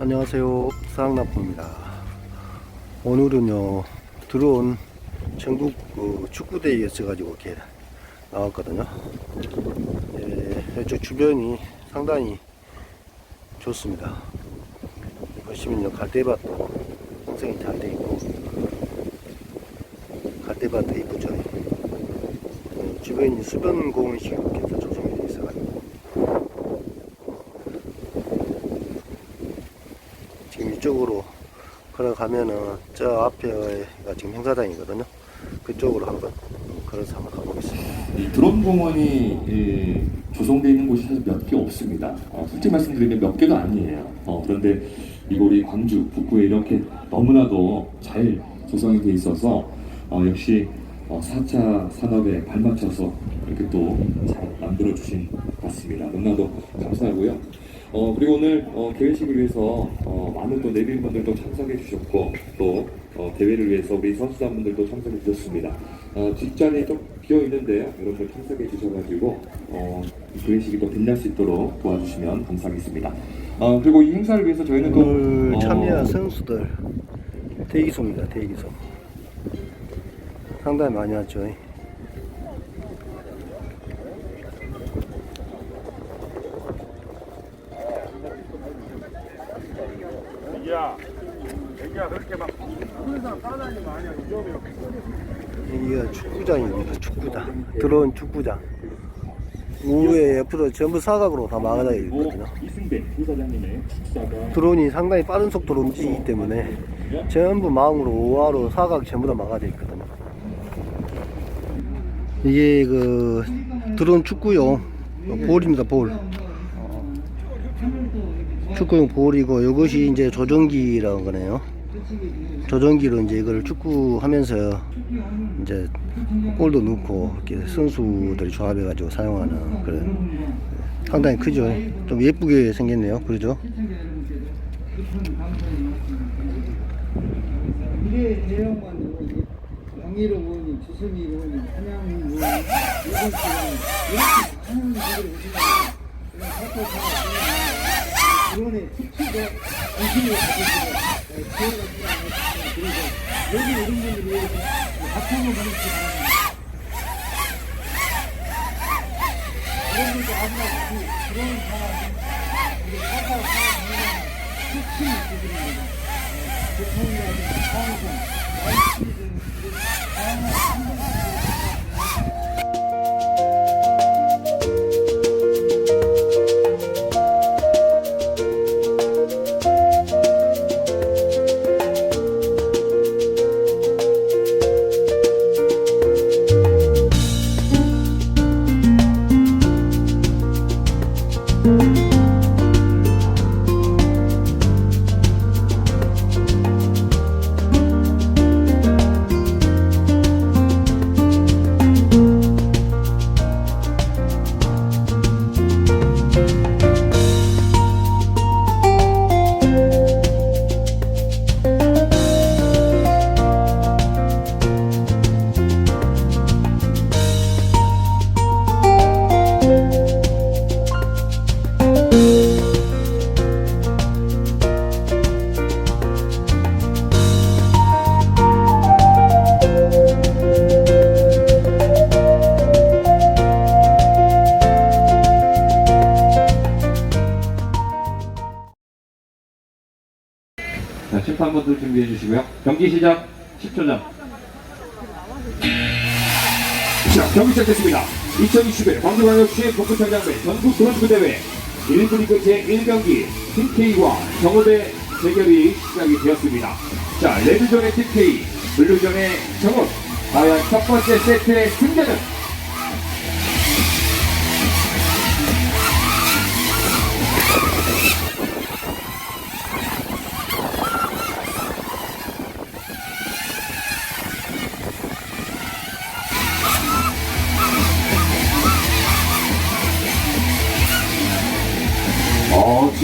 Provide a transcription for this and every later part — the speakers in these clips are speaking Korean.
안녕하세요. 사랑나포입니다. 오늘은요, 들어온 전국 그 축구대회에 있어가지고 이렇게 나왔거든요. 예, 이쪽 주변이 상당히 좋습니다. 보시면요, 갈대밭도 형성이 잘 돼 있고, 갈대밭도 이쁘죠. 어, 주변이 수변 공원식으로 이렇게 다 조성이 되어 있어가지고, 이쪽으로 걸어가면은 저 앞에가 지금 행사장이거든요. 그쪽으로 한번 걸어서 한번 가보겠습니다. 이 드론 공원이 이, 조성되어 있는 곳이 사실 몇 개 없습니다. 어, 솔직히 말씀드리면 몇 개가 아니에요. 어, 그런데 이곳이 광주, 북구에 이렇게 너무나도 잘 조성이 되어 있어서 어, 역시 어, 4차 산업에 발맞춰서 이렇게 또 잘 만들어 주신 것 같습니다. 너무나도 감사하고요. 어, 그리고 오늘 어, 개회식을 위해서 어, 많은 또 내빈분들도 참석해 주셨고 또 어, 대회를 위해서 우리 선수단분들도 참석해 주셨습니다. 어, 뒷자리 좀 비어 있는데요. 여러분들 참석해 주셔가지고 어, 이 개회식이 또 빛날 수 있도록 도와주시면 감사하겠습니다. 어, 그리고 이 행사를 위해서 저희는 또 오늘 어, 참여한 선수들 대기소입니다. 대기소. 상당히 많이 왔죠. 막 아니야 위험해. 여기가 축구장입니다. 축구장. 들어온 축구장. 우에 옆으로 전부 사각으로 다 막아져 있거든요. 축사가 드론이 상당히 빠른 속도로 움직이기 때문에 전부 마음으로 우하로 사각 전부 다 막아져 있거든요. 이게 그 드론 축구용 볼입니다. 볼. 축구용 볼이고 이것이 이제 조정기라는 거네요. 조정기로 이제 이걸 축구하면서 이제 골도 넣고 이렇게 선수들이 조합해가지고 사용하는 그런 상당히 크죠. 좀 예쁘게 생겼네요. 그러죠? 미래 대형만 주승희 의원이 한양 이렇게 드론의 특히도 관심을 가지시고 지혜가 필요한 그리고 여기 이런 분들 위해서 박수 한번 보내주시기 바랍니다. 분들 아무나 드론 사람 우리 사토 사람 특히 분들입니다. 대통령이라든지 IT 등 다양한 환경 자, 심판분들 준비해 주시고요. 경기 시작 10초 전. 자, 경기 시작됐습니다. 2021 광주광역시 복부천장배 전국 드론축구대회 1부 리그 제1경기 팀K와 정호대 대결이 시작이 되었습니다. 자, 레드존의 팀K, 블루존의 정호. 과연 첫 번째 세트의 승자는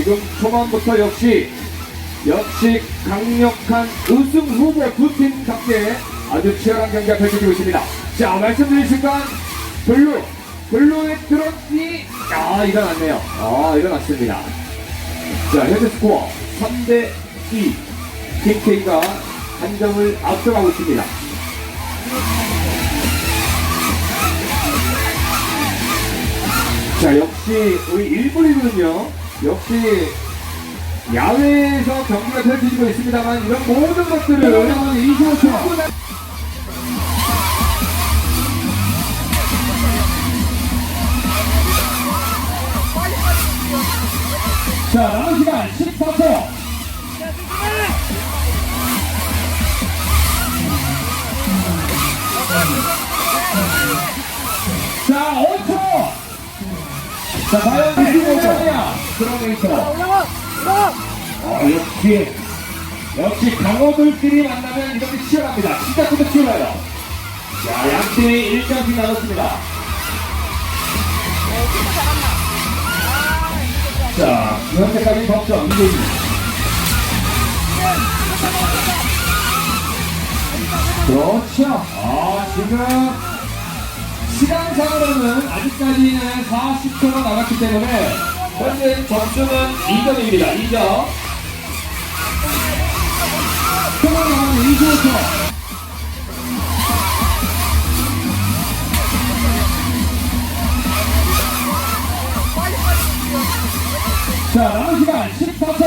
지금 초반부터 역시 역시 강력한 우승 후보 두팀 각계 아주 치열한 경기가 펼쳐지고 있습니다. 자, 말씀드린 순간 블루, 블루의 드론이 아 일어났네요. 아 일어났습니다. 자, 현재 스코어 3대 2. KK가 한 점을 앞서가고 있습니다. 자, 역시 우리 일본이거든요. 역시 야외에서 경기가 펼쳐지고 있습니다만 이런 모든 것들을 25초 자, 남은 시간 14초. 그러면서. 어, 역시, 역시 강호들끼리 만나면 이렇게 치열합니다. 시작부터 치열해요. 자, 양팀이 1점씩 나눴습니다. 자, 현재까지 덕점 이대기. 그렇죠. 아, 지금 시간상으로는 아직까지는 40초가 남았기 때문에 현재 점수는 2점입니다. 2점. 표가 나가면 25초. 자, 남은 시간 14초.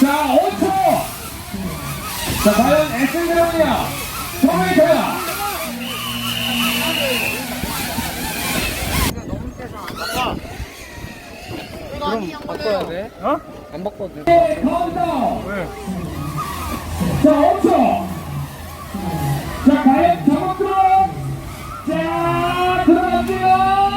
자, 5초. 자, 과연 SE 드래곤이야? 정메이커야? 그럼 바꿔야 돼. 어? 안 바꿔도 돼. 네, 가운데. 왜? 자, 멈춰. 자, 과연 잡았고. 자, 들어갔어요.